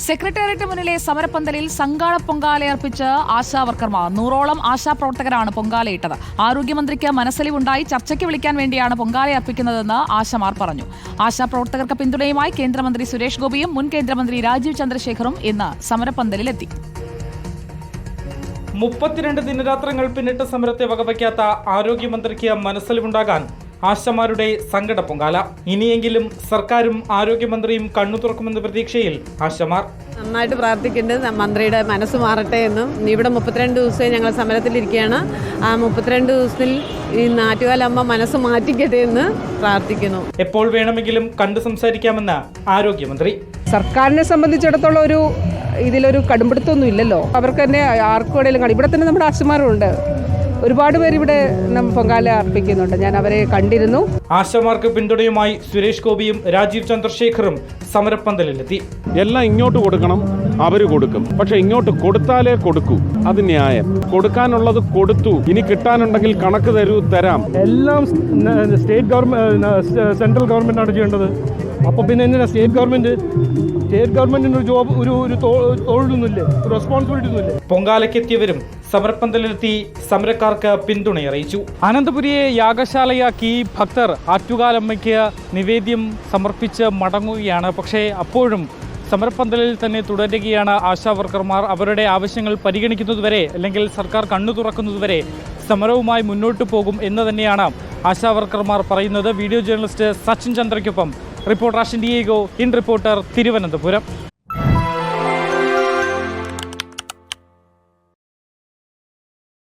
Secretariat മുന്നിലെ സമരപ്പന്തലിൽ സംഘാട പൊങ്കാലയർപ്പിച്ച് ആശാവർക്കർമാർ നൂറോളം ആശാ പ്രവർത്തകരാണ് പൊങ്കാലയിട്ടത്. ആരോഗ്യമന്ത്രിക്ക് മനസ്സലിവുണ്ടായി ചർച്ചയ്ക്ക് വിളിക്കാൻ വേണ്ടിയാണ് പൊങ്കാലയർപ്പിക്കുന്നതെന്ന് ആശമാർ പറഞ്ഞു. ആശാ പ്രവർത്തകർക്ക് പിന്തുണയുമായി കേന്ദ്രമന്ത്രി സുരേഷ് ഗോപിയും മുൻ കേന്ദ്രമന്ത്രി രാജീവ് ചന്ദ്രശേഖറും ഇന്ന് സമരപ്പന്തലിലെത്തി. മുപ്പത്തിരണ്ട് ദിനരാത്രങ്ങൾ പിന്നിട്ട സമരത്തെ വകവയ്ക്കാത്ത ആരോഗ്യമന്ത്രിക്ക് മനസ്സലിവുണ്ടാകാൻ ആശമാരുടെ സങ്കട പൊങ്കാല. ഇനിയെങ്കിലും സർക്കാരും ആരോഗ്യമന്ത്രിയും കണ്ണു തുറക്കുമെന്ന പ്രതീക്ഷയിൽ ആശമാർ. നന്നായിട്ട് പ്രാർത്ഥിക്കേണ്ടത് മന്ത്രിയുടെ മനസ്സ് മാറട്ടെ എന്നും. ഇവിടെ മുപ്പത്തിരണ്ട് ദിവസമേ ഞങ്ങൾ സമരത്തിലിരിക്കുകയാണ് ആ മുപ്പത്തിരണ്ട് ദിവസത്തിൽ ഈ നാറ്റുകാലമ്മ മനസ്സ് മാറ്റിക്കട്ടെ എന്ന് പ്രാർത്ഥിക്കുന്നു. എപ്പോൾ വേണമെങ്കിലും കണ്ടു സംസാരിക്കാമെന്ന് ആരോഗ്യമന്ത്രി. സർക്കാരിനെ സംബന്ധിച്ചിടത്തോളം ഒരു ഇതിലൊരു കടുംപിടുത്തമൊന്നും ഇല്ലല്ലോ. അവർക്ക് തന്നെ ആർക്കും ഇവിടെ തന്നെ നമ്മുടെ ആശുമാരുണ്ട്. ഒരുപാട് പേര് ഇവിടെ നം പൊങ്കാല അർപ്പിക്കുന്നുണ്ട്. ഞാൻ അവരെ കണ്ടിരുന്നു. ആശമാർക്ക് പിന്തുണയുമായി സുരേഷ് ഗോപിയും രാജീവ് ചന്ദ്രശേഖറും സമരപ്പന്തലിലെത്തി. എല്ലാം ഇങ്ങോട്ട് കൊടുക്കണം. അവർ കൊടുക്കും. പക്ഷെ ഇങ്ങോട്ട് കൊടുത്താലേ കൊടുക്കൂ. അത് ന്യായം. കൊടുക്കാനുള്ളത് കൊടുത്തു. ഇനി കിട്ടാനുണ്ടെങ്കിൽ കണക്ക് തരൂ തരാം. എല്ലാം സ്റ്റേറ്റ് ഗവൺമെന്റ് സെൻട്രൽ ഗവൺമെന്റ് ആണ് ചെയ്യേണ്ടത്. അപ്പോൾ പിന്നെ എന്തിനാ സ്റ്റേറ്റ് ഗവൺമെന്റ് സ്റ്റേറ്റ് ഗവൺമെന്റിന് ഒരു ജോബ് ഒരു ഒരു തൊഴിലൊന്നുമില്ലേ ഒരു റെസ്പോൺസിബിലിറ്റി ഒന്നുമില്ലേ പൊങ്കാലയ്ക്കെത്തിയവരും സമരപ്പന്തലിലെത്തി സമരക്കാർക്ക് പിന്തുണയറിയിച്ചു അനന്തപുരിയെ യാഗശാലയാക്കി ഭക്തർ ആറ്റുകാലമ്മയ്ക്ക് നിവേദ്യം സമർപ്പിച്ച് മടങ്ങുകയാണ്. പക്ഷേ അപ്പോഴും സമരപ്പന്തലിൽ തന്നെ തുടരുകയാണ് ആശാ വർക്കർമാർ. അവരുടെ ആവശ്യങ്ങൾ പരിഗണിക്കുന്നതുവരെ അല്ലെങ്കിൽ സർക്കാർ കണ്ണു തുറക്കുന്നതുവരെ സമരവുമായി മുന്നോട്ട് പോകും എന്ന് തന്നെയാണ് ആശാ വർക്കർമാർ പറയുന്നത്. Video journalist Sachin ചന്ദ്രയ്ക്കൊപ്പം reporter Ashin Diego in reporter Thiruvananthapuram.